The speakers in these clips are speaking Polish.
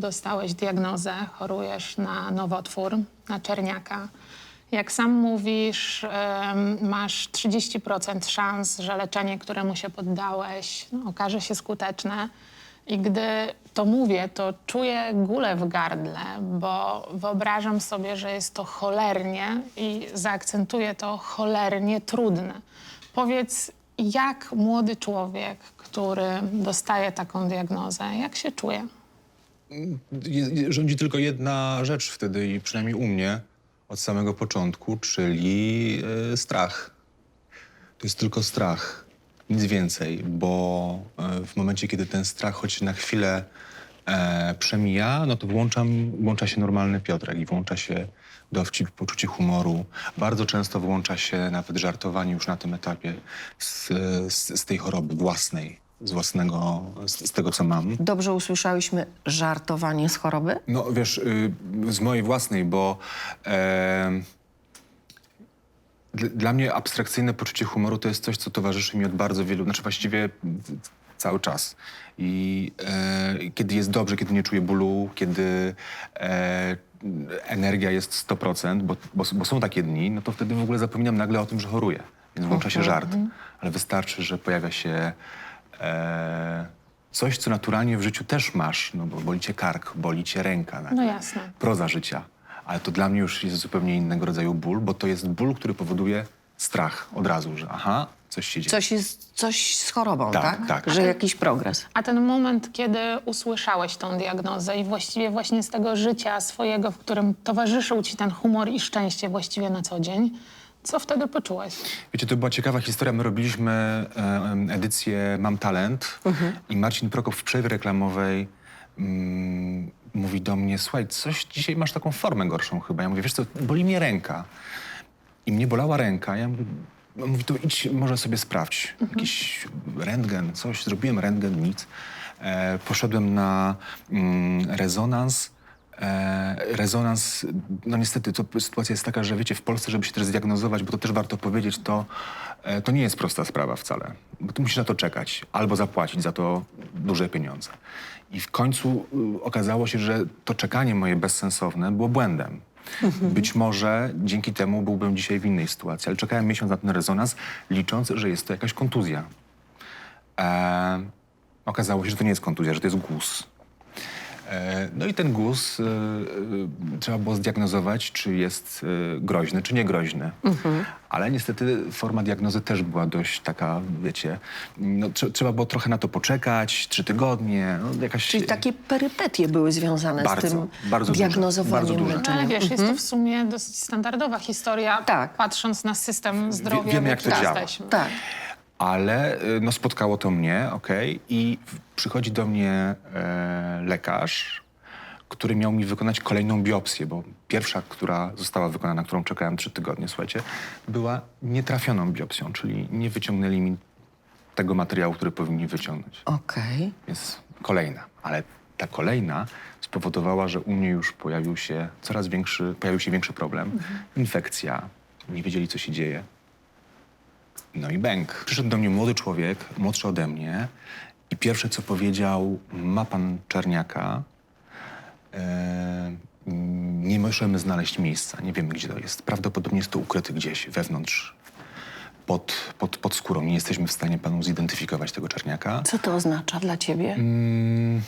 Dostałeś diagnozę, chorujesz na nowotwór, na czerniaka. Jak sam mówisz, masz 30% szans, że leczenie, któremu się poddałeś, no, okaże się skuteczne. I gdy to mówię, to czuję gulę w gardle, bo wyobrażam sobie, że jest to cholernie i zaakcentuję to cholernie trudne. Powiedz, jak młody człowiek, który dostaje taką diagnozę, jak się czuje? Je- Rządzi tylko jedna rzecz wtedy i przynajmniej u mnie od samego początku, czyli e, strach. To jest tylko strach, nic więcej, bo e, w momencie, kiedy ten strach choć na chwilę e, przemija, no to włączam, włącza się normalny Piotrek i włącza się dowcip, poczucie humoru. Bardzo często włącza się nawet żartowanie już na tym etapie z, z, z tej choroby własnej, z własnego, z, z tego, co mam. Dobrze usłyszałyśmy żartowanie z choroby? No wiesz, y, z mojej własnej, bo e, dl- dla mnie abstrakcyjne poczucie humoru to jest coś, co towarzyszy mi od bardzo wielu, znaczy właściwie w- cały czas. I e, kiedy jest dobrze, kiedy nie czuję bólu, kiedy e, energia jest 100%, bo, bo, bo są takie dni, no to wtedy w ogóle zapominam nagle o tym, że choruję. Więc włącza się żart. Ale wystarczy, że pojawia się e, coś, co naturalnie w życiu też masz, no bo boli cię kark, boli cię ręka. No jasne. Proza życia. Ale to dla mnie już jest zupełnie innego rodzaju ból, bo to jest ból, który powoduje strach od razu, że aha, coś się dzieje. Coś jest coś z chorobą, Tak, tak? tak. Że jakiś progres. A ten moment, kiedy usłyszałeś tą diagnozę i właściwie właśnie z tego życia swojego, w którym towarzyszył ci ten humor i szczęście właściwie na co dzień, co wtedy poczułeś? Wiecie, to była ciekawa historia. My robiliśmy e, edycję Mam Talent i Marcin Prokop w przerwie reklamowej mm, mówi do mnie, słuchaj, coś dzisiaj masz taką formę gorszą chyba. Ja mówię, wiesz co, boli mnie ręka. I mnie bolała ręka. Ja mówię, on mówi, to idź, może sobie sprawdź. Jakiś rentgen, coś. Zrobiłem rentgen, nic. E, poszedłem na mm, rezonans. E, rezonans, no niestety, to sytuacja jest taka, że wiecie, w Polsce, żeby się też zdiagnozować, bo to też warto powiedzieć, to, e, to nie jest prosta sprawa wcale. Bo ty musisz na to czekać albo zapłacić za to duże pieniądze. I w końcu y, okazało się, że to czekanie moje bezsensowne było błędem. Być może dzięki temu byłbym dzisiaj w innej sytuacji, ale czekałem miesiąc na ten rezonans, licząc, że jest to jakaś kontuzja. E, okazało się, że to nie jest kontuzja, że to jest guz. E, no i ten guz e, e, trzeba było zdiagnozować, czy jest groźny, czy nie groźny. Ale niestety forma diagnozy też była dość taka, wiecie, no, trze- trzeba było trochę na to poczekać, trzy tygodnie, no, jakaś... Czyli takie perypetie były związane Bardzo, z tym bardzo duże, diagnozowaniem bardzo duże. No, ale wiesz, jest to w sumie dosyć standardowa historia, Tak. patrz na system zdrowia, wiemy, w jak to działa. jesteśmy. Tak. Ale y, no, spotkało to mnie, okej, i w- przychodzi do mnie e, lekarz, który miał mi wykonać kolejną biopsję, bo pierwsza, która została wykonana, którą czekałem trzy tygodnie, słuchajcie, była nietrafioną biopsją, czyli nie wyciągnęli mi tego materiału, który powinni wyciągnąć. Okej. Jest kolejna, ale ta kolejna spowodowała, że u mnie już pojawił się coraz większy, pojawił się większy problem. Infekcja. Nie wiedzieli, co się dzieje. No i bęk. Przyszedł do mnie młody człowiek, młodszy ode mnie i pierwsze, co powiedział, ma pan czerniaka, e, nie możemy znaleźć miejsca, nie wiemy, gdzie to jest. Prawdopodobnie jest to ukryte gdzieś wewnątrz, pod, pod, pod skórą. Nie jesteśmy w stanie panu zidentyfikować tego czerniaka. Co to oznacza dla ciebie? Mm,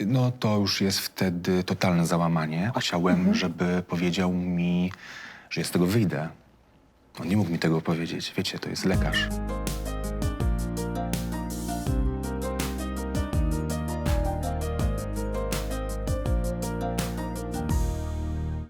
No to już jest wtedy totalne załamanie. Chciałem, żeby powiedział mi, że ja z tego wyjdę. On nie mógł mi tego powiedzieć. Wiecie, to jest lekarz.